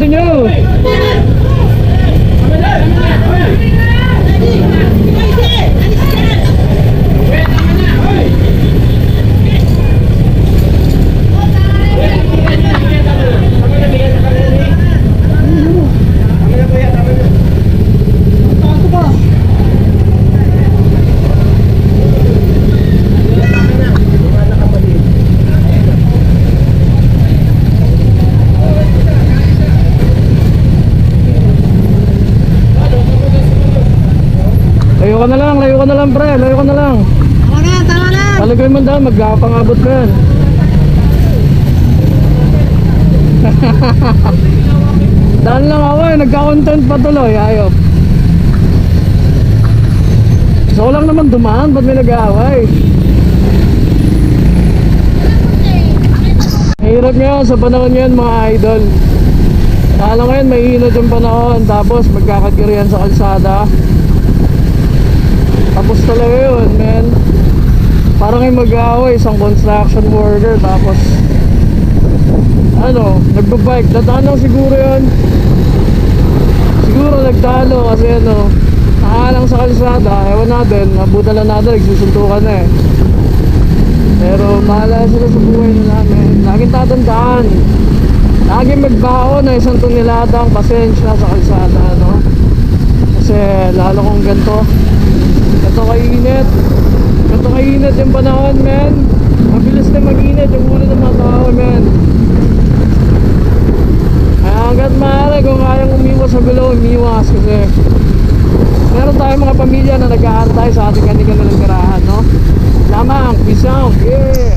Continue! Ka na lang, layo ka na lang pre, layo ka na lang. Tama na, tama na. Palagay mo daan, magkakapangabot ka yan. Daan lang ako eh, nagka-content pa tuloy, ayop. Ko lang naman dumaan, ba't may nag-aaway? Mahirap ngayon sa panahon ngayon mga idol. Kala ngayon mainit yung panahon, tapos magkakagirian sa kalsada. Tapos talaga yun, men. Parang yung mag-aaway, isang construction worker, tapos ano, nagbabike. Dadaan lang siguro yun. Siguro nagtalo kasi ano, nakalang sa kalsada, ewan natin, nabutan lang natin, nagsusuntukan na eh. Pero mahala sila sa buhay nila namin. Laging tatandaan. Laging magbao na isang toneladang pasensya sa kalsada, no? Kasi lalo ganito, ganito mainit yung panahon, man. Ang bilis na mag-init yung ulo ng mga tao, man. Kaya hanggat maaari, kung kayang umiwas sa below, umiwas kasi meron tayong mga pamilya na nag-aantay sa ating kanila ng tirahan, no? Lamang, peace out, yeah!